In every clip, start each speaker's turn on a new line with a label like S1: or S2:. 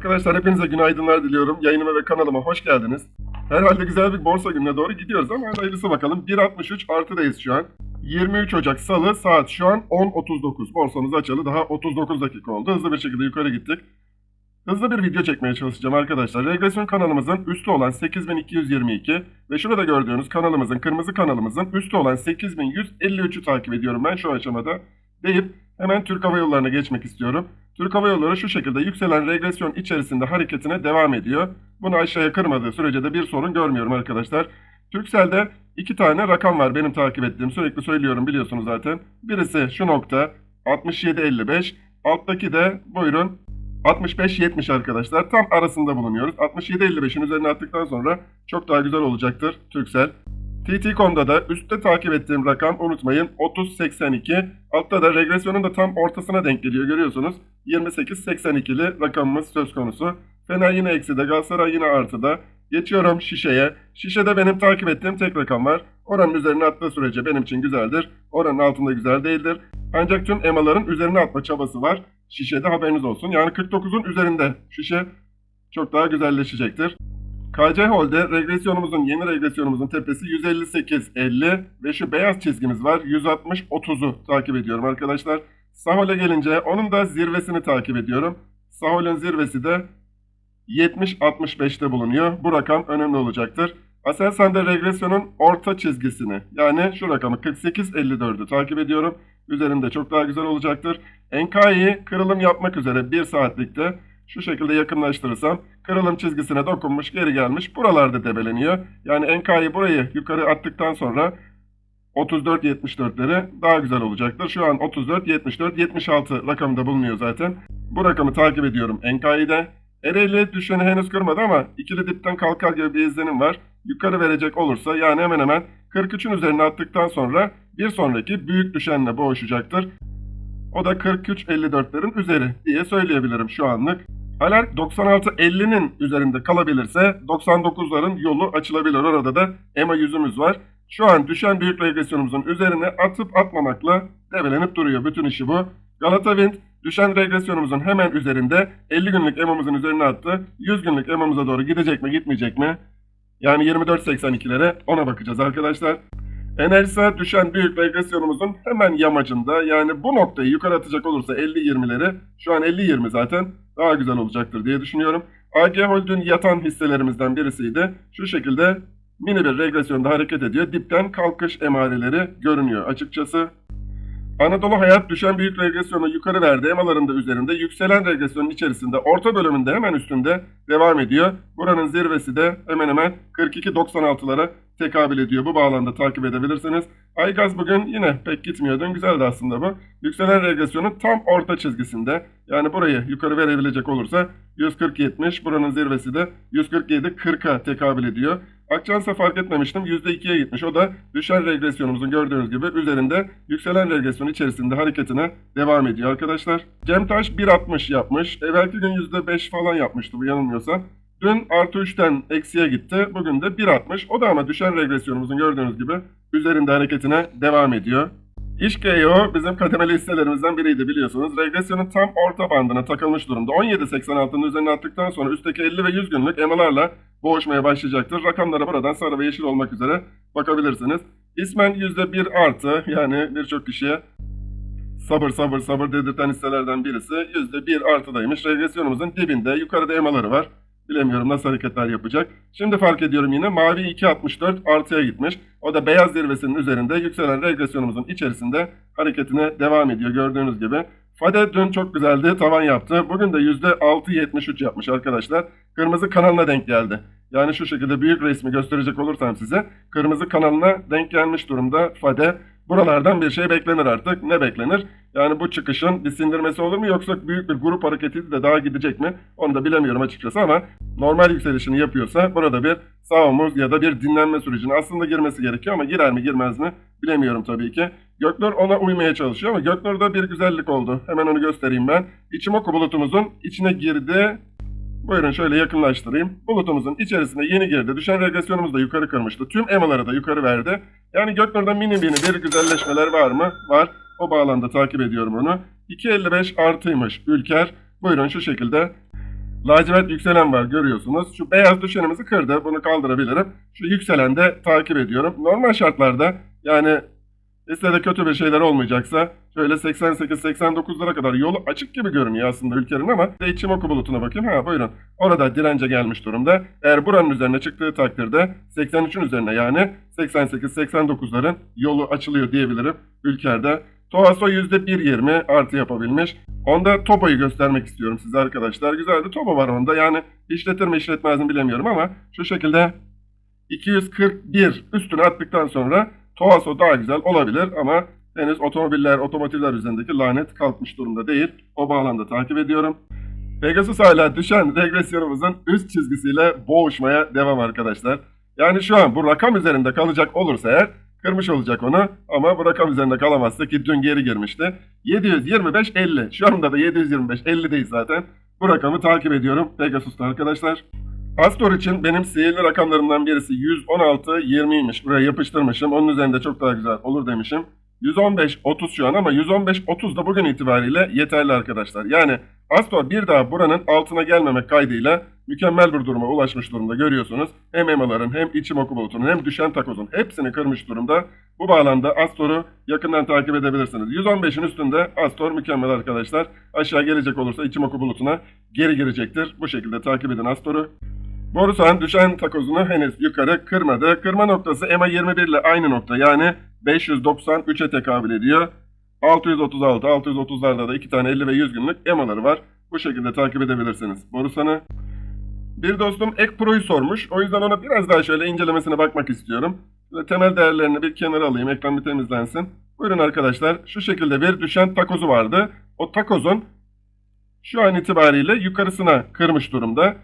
S1: Arkadaşlar hepinize günaydınlar diliyorum. Yayınıma ve kanalıma hoş geldiniz. Herhalde güzel bir borsa gününe doğru gidiyoruz ama hayırlısı bakalım. 1.63 artıdayız şu an. 23 Ocak Salı saat şu an 10.39. Borsamız açalı daha 39 dakika oldu. Hızlı bir şekilde yukarı gittik. Hızlı bir video çekmeye çalışacağım arkadaşlar. Regresyon kanalımızın üstü olan 8222 ve şurada gördüğünüz kanalımızın, kırmızı kanalımızın üstü olan 8153'ü takip ediyorum ben şu aşamada. Deyip hemen Türk Hava Yolları'na geçmek istiyorum. Türk Hava Yolları şu şekilde yükselen regresyon içerisinde hareketine devam ediyor. Bunu aşağıya kırmadığı sürece de bir sorun görmüyorum arkadaşlar. Türkcell'de iki tane rakam var benim takip ettiğim. Sürekli söylüyorum biliyorsunuz zaten. Birisi şu nokta 67.55. Alttaki de buyurun 65-70 arkadaşlar. Tam arasında bulunuyoruz. 67-55'in üzerine attıktan sonra çok daha güzel olacaktır Türksel. TT.com'da da üstte takip ettiğim rakam unutmayın 30-82. Altta da regresyonun da tam ortasına denk geliyor görüyorsunuz. 28-82'li rakamımız söz konusu. Fener yine ekside, Galatasaray yine artıda. Geçiyorum şişeye. Şişede benim takip ettiğim tek rakam var. Oranın üzerine attığı sürece benim için güzeldir. Oranın altında güzel değildir. Ancak tüm emaların üzerine atma çabası var. Şişede haberiniz olsun. Yani 49'un üzerinde şişe çok daha güzelleşecektir. KC Hold'de regresyonumuzun, yeni regresyonumuzun tepesi 158.50 ve şu beyaz çizgimiz var 160.30'u takip ediyorum arkadaşlar. Sahol'e gelince onun da zirvesini takip ediyorum. Sahol'ün zirvesi de 70-65'te bulunuyor. Bu rakam önemli olacaktır. Aselsan'da regresyonun orta çizgisini yani şu rakamı 48.54'ü takip ediyorum. Üzerinde çok daha güzel olacaktır. Enkai kırılım yapmak üzere 1 saatlikte şu şekilde yakınlaştırırsam kırılım çizgisine dokunmuş geri gelmiş buralarda debeleniyor. Yani Enkai burayı yukarı attıktan sonra 34-74'leri daha güzel olacaktır. Şu an 34, 74, 76 rakamda bulunuyor zaten. Bu rakamı takip ediyorum Enkai'de. Ereğli düşeni henüz kırmadı ama ikili dipten kalkar gibi bir izlenim var. Yukarı verecek olursa yani hemen hemen 43'ün üzerine attıktan sonra bir sonraki büyük düşenle boğuşacaktır. O da 43-54'lerin üzeri diye söyleyebilirim şu anlık. Alark 96-50'nin üzerinde kalabilirse 99'ların yolu açılabilir. Orada da EMA yüzümüz var. Şu an düşen büyük regresyonumuzun üzerine atıp atmamakla develenip duruyor. Bütün işi bu. Galata Wind düşen regresyonumuzun hemen üzerinde 50 günlük EMA'mızın üzerine attı. 100 günlük EMA'mıza doğru gidecek mi gitmeyecek mi? Yani 24.82'lere ona bakacağız arkadaşlar. Enerjisa düşen büyük regresyonumuzun hemen yamacında yani bu noktayı yukarı atacak olursa 50-20'leri şu an 50-20 zaten daha güzel olacaktır diye düşünüyorum. AG Hold'un yatan hisselerimizden birisiydi. Şu şekilde mini bir regresyonda hareket ediyor. Dipten kalkış emareleri görünüyor açıkçası. Anadolu Hayat düşen büyük regresyonu yukarı verdi. Emaların da üzerinde. Yükselen regresyonun içerisinde orta bölümünde hemen üstünde devam ediyor. Buranın zirvesi de hemen hemen 42.96'lara tekabül ediyor. Bu bağlamda takip edebilirsiniz. Aygaz bugün yine pek gitmiyor. Dün güzeldi aslında bu. Yükselen regresyonun tam orta çizgisinde. Yani burayı yukarı verebilecek olursa 140-70. Buranın zirvesi de 147-40'a tekabül ediyor. Akçans'a fark etmemiştim. %2'ye gitmiş. O da düşen regresyonumuzun gördüğünüz gibi üzerinde yükselen regresyon içerisinde hareketine devam ediyor arkadaşlar. Cemtaş 1.60 yapmış. Evvelki gün %5 falan yapmıştı bu yanılmıyorsam. Dün artı 3'ten eksiye gitti. Bugün de 1.60. O da ama düşen regresyonumuzun gördüğünüz gibi üzerinde hareketine devam ediyor. İşkeo bizim kademeli hisselerimizden biriydi biliyorsunuz. Regresyonun tam orta bandına takılmış durumda. 17.86'nın üzerine attıktan sonra üstteki 50 ve 100 günlük emalarla boğuşmaya başlayacaktır. Rakamlara buradan sarı ve yeşil olmak üzere bakabilirsiniz. İsmen %1 artı yani birçok kişiye sabır sabır sabır dedirten hisselerden birisi %1 artıdaymış. Regresyonumuzun dibinde yukarıda emaları var. Bilemiyorum nasıl hareketler yapacak. Şimdi fark ediyorum yine mavi 2.64 artıya gitmiş. O da beyaz zirvesinin üzerinde yükselen regresyonumuzun içerisinde hareketine devam ediyor gördüğünüz gibi. Fade dün çok güzeldi tavan yaptı. Bugün de %6.73 yapmış arkadaşlar. Kırmızı kanalına denk geldi. Yani şu şekilde büyük resmi gösterecek olursam size. Kırmızı kanalına denk gelmiş durumda Fade. Buralardan bir şey beklenir artık. Ne beklenir? Yani bu çıkışın bir sindirmesi olur mu yoksa büyük bir grup hareketi de daha gidecek mi? Onu da bilemiyorum açıkçası ama normal yükselişini yapıyorsa burada bir sağ omuz ya da bir dinlenme sürecine aslında girmesi gerekiyor ama girer mi girmez mi bilemiyorum tabii ki. Göknur ona uymaya çalışıyor ama Göknur'da bir güzellik oldu. Hemen onu göstereyim ben. İçimoku bulutumuzun içine girdi. Buyurun şöyle yakınlaştırayım. Bulutumuzun içerisine yeni girdi. Düşen regresyonumuz da yukarı kırmıştı. Tüm emaları da yukarı verdi. Yani Göknur'da mini mini bir güzelleşmeler var mı? Var. O bağlamda takip ediyorum onu. 2.55 artıymış Ülker. Buyurun şu şekilde. lacivert yükselen var görüyorsunuz. Şu beyaz düşenimizi kırdı. Bunu kaldırabilirim. Şu yükselen de takip ediyorum. Normal şartlarda yani listede kötü bir şeyler olmayacaksa şöyle 88-89'lara kadar yolu açık gibi görünüyor aslında ülkenin ama de içim oku bulutuna bakayım. Ha buyurun. Orada dirence gelmiş durumda. Eğer buranın üzerine çıktığı takdirde 83'ün üzerine yani 88-89'ların yolu açılıyor diyebilirim ülkerde. Toaso %1.20 artı yapabilmiş. Onda Topo'yu göstermek istiyorum size arkadaşlar. Güzel de Topo var onda. Yani işletir mi işletmez mi bilemiyorum ama şu şekilde 241 üstüne attıktan sonra Toaso daha güzel olabilir ama henüz otomobiller, otomotivler üzerindeki lanet kalkmış durumda değil. O bağlamda takip ediyorum. Pegasus hala düşen regresyonumuzun üst çizgisiyle boğuşmaya devam arkadaşlar. Yani şu an bu rakam üzerinde kalacak olursa eğer kırmış olacak onu ama bu rakam üzerinde kalamazsa ki dün geri girmişti. 725-50 şu anda da 725-50'deyiz zaten. Bu rakamı takip ediyorum Pegasus'ta arkadaşlar. Astor için benim sihirli rakamlarımdan birisi 116-20'ymiş. Buraya yapıştırmışım. Onun üzerinde çok daha güzel olur demişim. 115-30 şu an ama 115-30 da bugün itibariyle yeterli arkadaşlar. Yani Astor bir daha buranın altına gelmemek kaydıyla mükemmel bir duruma ulaşmış durumda görüyorsunuz. Hem emaların hem içim oku bulutunun hem düşen takozun hepsini kırmış durumda. Bu bağlamda Astor'u yakından takip edebilirsiniz. 115'in üstünde Astor mükemmel arkadaşlar. Aşağı gelecek olursa içim oku bulutuna geri girecektir. Bu şekilde takip edin Astor'u. Borusan düşen takozunu henüz yukarı kırmadı. Kırma noktası EMA 21 ile aynı nokta yani 593'e tekabül ediyor. 636, 630'larda da iki tane 50 ve 100 günlük EMA'ları var. Bu şekilde takip edebilirsiniz Borusan'ı. Bir dostum Ek Pro'yu sormuş. O yüzden ona biraz daha şöyle incelemesine bakmak istiyorum. Şöyle temel değerlerini bir kenara alayım. Ekran bir temizlensin. Buyurun arkadaşlar. Şu şekilde bir düşen takozu vardı. O takozun şu an itibariyle yukarısına kırmış durumda.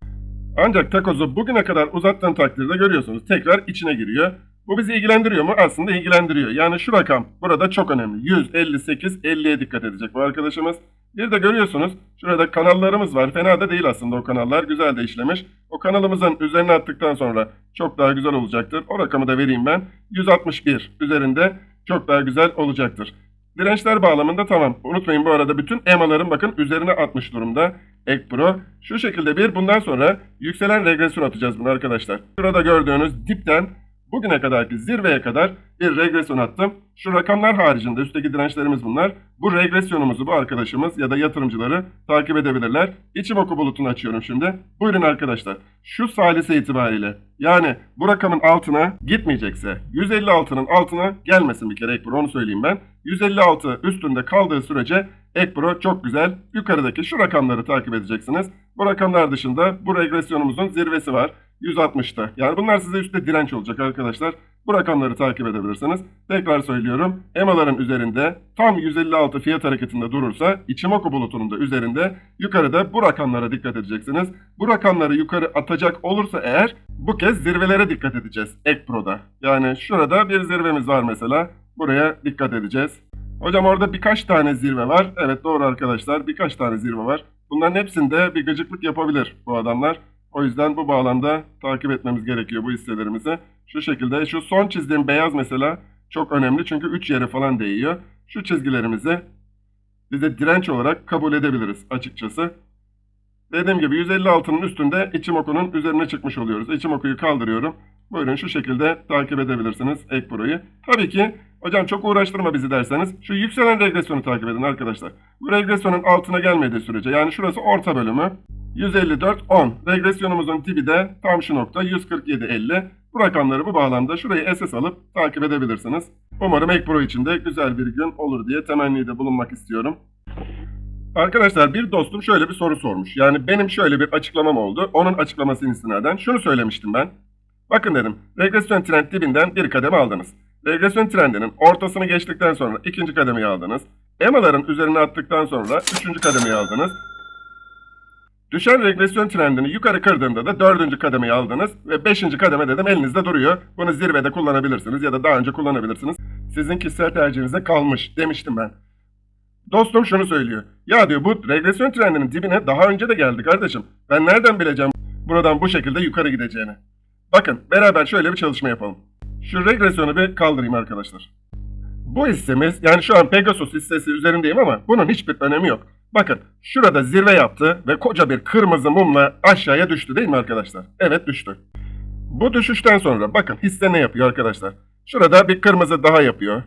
S1: Ancak takozu bugüne kadar uzattığın takdirde görüyorsunuz tekrar içine giriyor. Bu bizi ilgilendiriyor mu? Aslında ilgilendiriyor. Yani şu rakam burada çok önemli. 158, 50'ye dikkat edecek bu arkadaşımız. Bir de görüyorsunuz şurada kanallarımız var. Fena da değil aslında o kanallar. Güzel de işlemiş. O kanalımızın üzerine attıktan sonra çok daha güzel olacaktır. O rakamı da vereyim ben. 161 üzerinde çok daha güzel olacaktır. Dirençler bağlamında tamam. Unutmayın bu arada bütün EMA'ların bakın üzerine atmış durumda. Ek Pro. Şu şekilde bir bundan sonra yükselen regresyon atacağız bunu arkadaşlar. Şurada gördüğünüz dipten bugüne kadarki zirveye kadar bir regresyon attım. Şu rakamlar haricinde üstteki dirençlerimiz bunlar. Bu regresyonumuzu bu arkadaşımız ya da yatırımcıları takip edebilirler. İçim oku bulutunu açıyorum şimdi. Buyurun arkadaşlar. Şu salise itibariyle yani bu rakamın altına gitmeyecekse 156'nın altına gelmesin bir kere Ekpro onu söyleyeyim ben. 156 üstünde kaldığı sürece Ekpro çok güzel. Yukarıdaki şu rakamları takip edeceksiniz. Bu rakamlar dışında bu regresyonumuzun zirvesi var. 160'ta. Yani bunlar size üstte direnç olacak arkadaşlar. Bu rakamları takip edebilirsiniz. Tekrar söylüyorum. EMA'ların üzerinde tam 156 fiyat hareketinde durursa Ichimoku bulutunun da üzerinde yukarıda bu rakamlara dikkat edeceksiniz. Bu rakamları yukarı atacak olursa eğer bu kez zirvelere dikkat edeceğiz Ekpro'da. Yani şurada bir zirvemiz var mesela. Buraya dikkat edeceğiz. Hocam orada birkaç tane zirve var. Evet doğru arkadaşlar birkaç tane zirve var. Bunların hepsinde bir gıcıklık yapabilir bu adamlar. O yüzden bu bağlamda takip etmemiz gerekiyor bu hisselerimizi. Şu şekilde şu son çizdiğim beyaz mesela çok önemli çünkü 3 yere falan değiyor. Şu çizgilerimizi bize direnç olarak kabul edebiliriz açıkçası. Dediğim gibi 156'nın üstünde Ichimoku'nun üzerine çıkmış oluyoruz. Ichimoku'yu kaldırıyorum. Buyurun şu şekilde takip edebilirsiniz Ekpro'yu. Tabii ki hocam çok uğraştırma bizi derseniz şu yükselen regresyonu takip edin arkadaşlar. Bu regresyonun altına gelmediği sürece yani şurası orta bölümü 154.10. Regresyonumuzun tipi de tam şu nokta 147.50. Bu rakamları bu bağlamda şurayı SS alıp takip edebilirsiniz. Umarım Ekpro için de güzel bir gün olur diye temennide bulunmak istiyorum. Arkadaşlar bir dostum şöyle bir soru sormuş. Yani benim şöyle bir açıklamam oldu. Onun açıklamasını istinaden şunu söylemiştim ben. Bakın dedim regresyon trend dibinden bir kademe aldınız. Regresyon trendinin ortasını geçtikten sonra ikinci kademeyi aldınız. EMA'ların üzerine attıktan sonra üçüncü kademeyi aldınız. Düşen regresyon trendini yukarı kırdığında da dördüncü kademeyi aldınız ve beşinci kademe dedim elinizde duruyor. Bunu zirvede kullanabilirsiniz ya da daha önce kullanabilirsiniz. Sizin kişisel tercihinize kalmış demiştim ben. Dostum şunu söylüyor. Ya diyor bu regresyon trendinin dibine daha önce de geldi kardeşim. Ben nereden bileceğim buradan bu şekilde yukarı gideceğini? Bakın beraber şöyle bir çalışma yapalım. Şu regresyonu bir kaldırayım arkadaşlar. Bu hissemiz yani şu an Pegasus hissesi üzerindeyim ama bunun hiçbir önemi yok. Bakın şurada zirve yaptı ve koca bir kırmızı mumla aşağıya düştü değil mi arkadaşlar? Evet düştü. Bu düşüşten sonra bakın hisse ne yapıyor arkadaşlar? Şurada bir kırmızı daha yapıyor.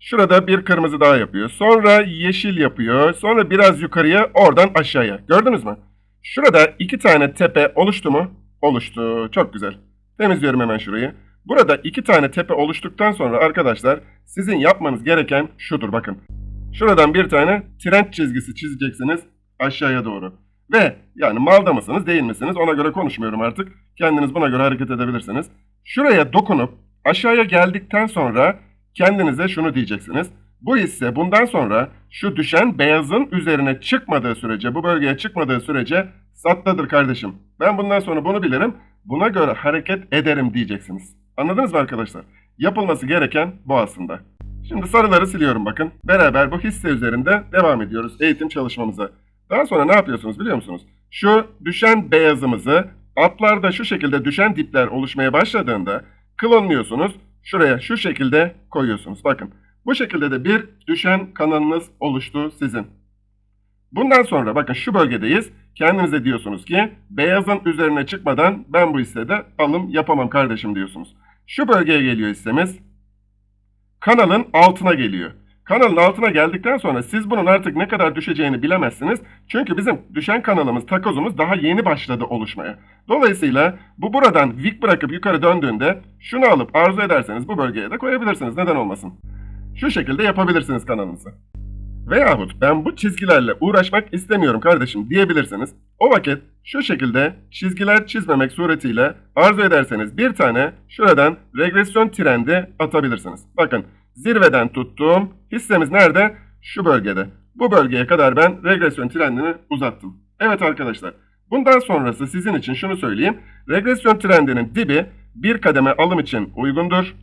S1: Şurada bir kırmızı daha yapıyor. Sonra yeşil yapıyor. Sonra biraz yukarıya oradan aşağıya. Gördünüz mü? Şurada iki tane tepe oluştu mu? Oluştu. Çok güzel. Temizliyorum hemen şurayı. Burada iki tane tepe oluştuktan sonra arkadaşlar sizin yapmanız gereken şudur bakın. Şuradan bir tane trend çizgisi çizeceksiniz aşağıya doğru. Ve yani malda mısınız değil misiniz ona göre konuşmuyorum artık. Kendiniz buna göre hareket edebilirsiniz. Şuraya dokunup aşağıya geldikten sonra kendinize şunu diyeceksiniz. Bu hisse bundan sonra şu düşen beyazın üzerine çıkmadığı sürece, bu bölgeye çıkmadığı sürece sattadır kardeşim. Ben bundan sonra bunu bilirim, buna göre hareket ederim diyeceksiniz. Anladınız mı arkadaşlar? Yapılması gereken bu aslında. Şimdi sarıları siliyorum bakın. Beraber bu hisse üzerinde devam ediyoruz eğitim çalışmamıza. Daha sonra ne yapıyorsunuz biliyor musunuz? Şu düşen beyazımızı atlarda şu şekilde düşen dipler oluşmaya başladığında klonluyorsunuz. Şuraya şu şekilde koyuyorsunuz. Bakın bu şekilde de bir düşen kanalınız oluştu sizin. Bundan sonra bakın şu bölgedeyiz. Kendinize diyorsunuz ki beyazın üzerine çıkmadan ben bu hissede alım yapamam kardeşim diyorsunuz. Şu bölgeye geliyor hissemiz. Kanalın altına geliyor. Kanalın altına geldikten sonra siz bunun artık ne kadar düşeceğini bilemezsiniz. Çünkü bizim düşen kanalımız, takozumuz daha yeni başladı oluşmaya. Dolayısıyla bu buradan vik bırakıp yukarı döndüğünde şunu alıp arzu ederseniz bu bölgeye de koyabilirsiniz. Neden olmasın? Şu şekilde yapabilirsiniz kanalınızı. Veyahut ben bu çizgilerle uğraşmak istemiyorum kardeşim diyebilirsiniz. O vakit şu şekilde çizgiler çizmemek suretiyle arzu ederseniz bir tane şuradan regresyon trendi atabilirsiniz. Bakın zirveden tuttuğum hissemiz nerede? Şu bölgede. Bu bölgeye kadar ben regresyon trendini uzattım. Evet arkadaşlar bundan sonrası sizin için şunu söyleyeyim. Regresyon trendinin dibi bir kademe alım için uygundur.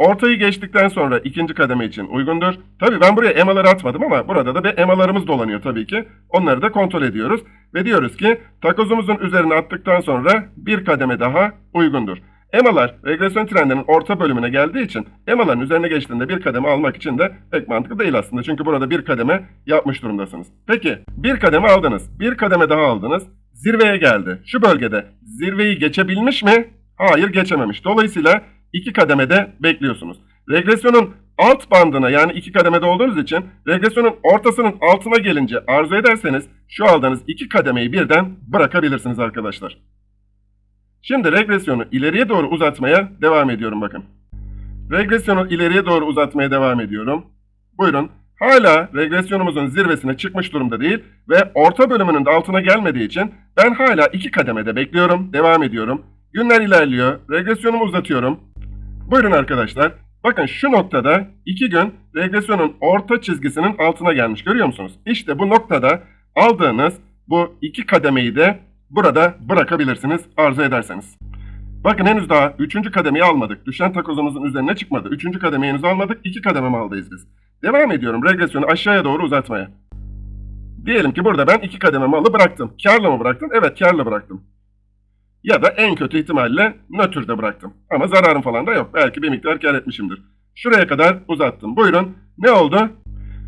S1: Ortayı geçtikten sonra ikinci kademe için uygundur. Tabi ben buraya EMA'ları atmadım ama burada da bir EMA'larımız dolanıyor tabii ki. Onları da kontrol ediyoruz. Ve diyoruz ki takozumuzun üzerine attıktan sonra bir kademe daha uygundur. EMA'lar regresyon trendinin orta bölümüne geldiği için EMA'ların üzerine geçtiğinde bir kademe almak için de pek mantıklı değil aslında. Çünkü burada bir kademe yapmış durumdasınız. Peki bir kademe aldınız. Bir kademe daha aldınız. Zirveye geldi. Şu bölgede zirveyi geçebilmiş mi? Hayır geçememiş. Dolayısıyla iki kademede bekliyorsunuz. Regresyonun alt bandına yani iki kademede olduğunuz için regresyonun ortasının altına gelince arzu ederseniz şu aldığınız iki kademeyi birden bırakabilirsiniz arkadaşlar. Şimdi regresyonu ileriye doğru uzatmaya devam ediyorum bakın. Regresyonu ileriye doğru uzatmaya devam ediyorum. Buyurun. Hala regresyonumuzun zirvesine çıkmış durumda değil ve orta bölümünün de altına gelmediği için ben hala iki kademede bekliyorum, devam ediyorum. Günler ilerliyor, regresyonumu uzatıyorum. Buyurun arkadaşlar. Bakın şu noktada iki gün regresyonun orta çizgisinin altına gelmiş görüyor musunuz? İşte bu noktada aldığınız bu iki kademeyi de burada bırakabilirsiniz arzu ederseniz. Bakın henüz daha üçüncü kademeyi almadık. Düşen takozumuzun üzerine çıkmadı. Üçüncü kademeyi henüz almadık. iki kademe maldayız biz. Devam ediyorum regresyonu aşağıya doğru uzatmaya. Diyelim ki burada ben iki kademe malı bıraktım. Karlı mı bıraktım? Evet karlı bıraktım. Ya da en kötü ihtimalle nötrde bıraktım. Ama zararım falan da yok. Belki bir miktar kar etmişimdir. Şuraya kadar uzattım. Buyurun. Ne oldu?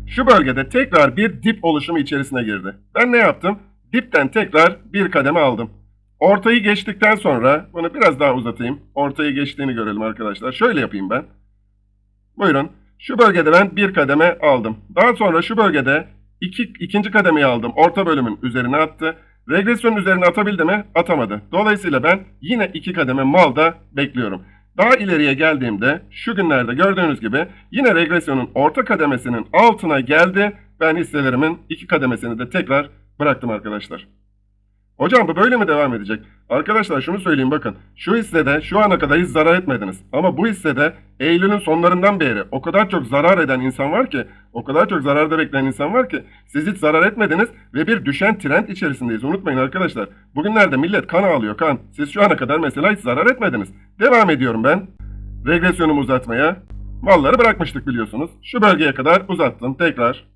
S1: Şu bölgede tekrar bir dip oluşumu içerisine girdi. Ben ne yaptım? Dipten tekrar bir kademe aldım. Ortayı geçtikten sonra bunu biraz daha uzatayım. Ortayı geçtiğini görelim arkadaşlar. Şöyle yapayım ben. Buyurun. Şu bölgede ben bir kademe aldım. Daha sonra şu bölgede iki, ikinci kademeyi aldım. Orta bölümün üzerine attı. Regresyon üzerine atabildi mi? Atamadı. Dolayısıyla ben yine iki kademe malda bekliyorum. Daha ileriye geldiğimde şu günlerde gördüğünüz gibi yine regresyonun orta kademesinin altına geldi. Ben hisselerimin iki kademesini de tekrar bıraktım arkadaşlar. Hocam bu böyle mi devam edecek? Arkadaşlar şunu söyleyeyim bakın. Şu hissede şu ana kadar hiç zarar etmediniz. Ama bu hissede Eylül'ün sonlarından beri o kadar çok zarar eden insan var ki, o kadar çok zararda bekleyen insan var ki siz hiç zarar etmediniz ve bir düşen trend içerisindeyiz. Unutmayın arkadaşlar. Bugünlerde millet kan ağlıyor kan. Siz şu ana kadar mesela hiç zarar etmediniz. Devam ediyorum ben. Regresyonumu uzatmaya. Malları bırakmıştık biliyorsunuz. Şu bölgeye kadar uzattım tekrar.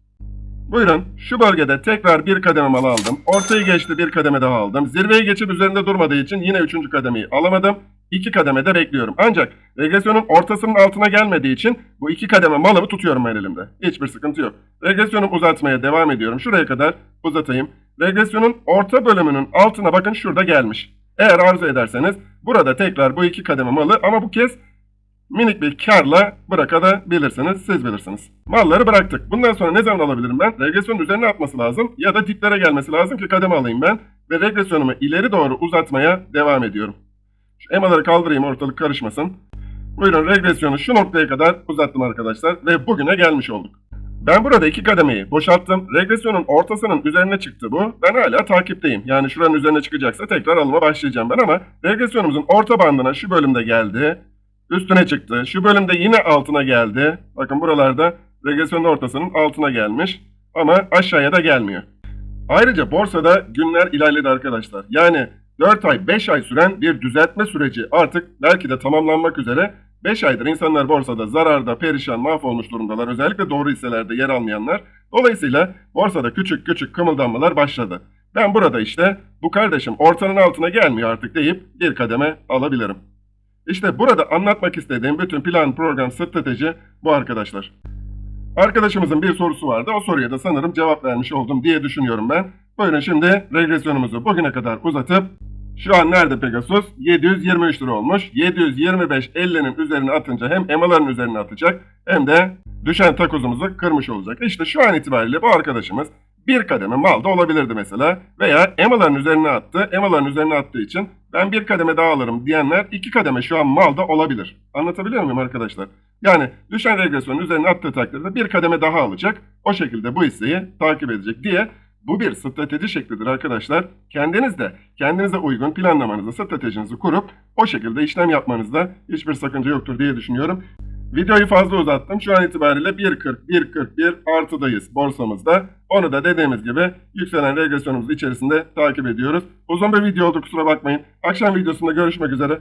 S1: Buyurun şu bölgede tekrar bir kademe mal aldım. Ortayı geçti bir kademe daha aldım. Zirveyi geçip üzerinde durmadığı için yine üçüncü kademeyi alamadım. iki kademede bekliyorum. Ancak regresyonun ortasının altına gelmediği için bu iki kademe malımı tutuyorum ben elimde. Hiçbir sıkıntı yok. Regresyonumu uzatmaya devam ediyorum. Şuraya kadar uzatayım. Regresyonun orta bölümünün altına bakın şurada gelmiş. Eğer arzu ederseniz burada tekrar bu iki kademe malı ama bu kez minik bir karla bırakabilirsiniz. Siz bilirsiniz. Malları bıraktık. Bundan sonra ne zaman alabilirim ben? Regresyonun üzerine atması lazım ya da diplere gelmesi lazım ki kademe alayım ben. Ve regresyonumu ileri doğru uzatmaya devam ediyorum. Şu emaları kaldırayım ortalık karışmasın. Buyurun regresyonu şu noktaya kadar uzattım arkadaşlar ve bugüne gelmiş olduk. Ben burada iki kademeyi boşalttım. Regresyonun ortasının üzerine çıktı bu. Ben hala takipteyim. Yani şuranın üzerine çıkacaksa tekrar alıma başlayacağım ben ama regresyonumuzun orta bandına şu bölümde geldi. Üstüne çıktı. Şu bölümde yine altına geldi. Bakın buralarda regresyonun ortasının altına gelmiş. Ama aşağıya da gelmiyor. Ayrıca borsada günler ilerledi arkadaşlar. Yani 4 ay 5 ay süren bir düzeltme süreci artık belki de tamamlanmak üzere 5 aydır insanlar borsada zararda, perişan, mahvolmuş durumdalar. Özellikle doğru hisselerde yer almayanlar. Dolayısıyla borsada küçük küçük kımıldanmalar başladı. Ben burada işte bu kardeşim ortanın altına gelmiyor artık deyip bir kademe alabilirim. İşte burada anlatmak istediğim bütün plan, program, strateji bu arkadaşlar. Arkadaşımızın bir sorusu vardı. O soruya da sanırım cevap vermiş oldum diye düşünüyorum ben. Buyurun şimdi regresyonumuzu bugüne kadar uzatıp şu an nerede Pegasus? 723 lira olmuş. 725 50'nin üzerine atınca hem emaların üzerine atacak hem de düşen takozumuzu kırmış olacak. İşte şu an itibariyle bu arkadaşımız bir kademe malda olabilirdi mesela. Veya emaların üzerine attı. Emaların üzerine attığı için ben bir kademe daha alırım diyenler iki kademe şu an malda olabilir. Anlatabiliyor muyum arkadaşlar? Yani düşen regresyonun üzerine attığı takdirde bir kademe daha alacak. O şekilde bu hisseyi takip edecek diye bu bir strateji şeklidir arkadaşlar. Kendiniz de kendinize uygun planlamanızı, stratejinizi kurup o şekilde işlem yapmanızda hiçbir sakınca yoktur diye düşünüyorum. Videoyu fazla uzattım. Şu an itibariyle 1.40, 1.41 artıdayız borsamızda. Onu da dediğimiz gibi yükselen regresyonumuz içerisinde takip ediyoruz. Uzun bir video oldu kusura bakmayın. Akşam videosunda görüşmek üzere.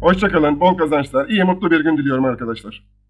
S1: Hoşçakalın, bol kazançlar, iyi mutlu bir gün diliyorum arkadaşlar.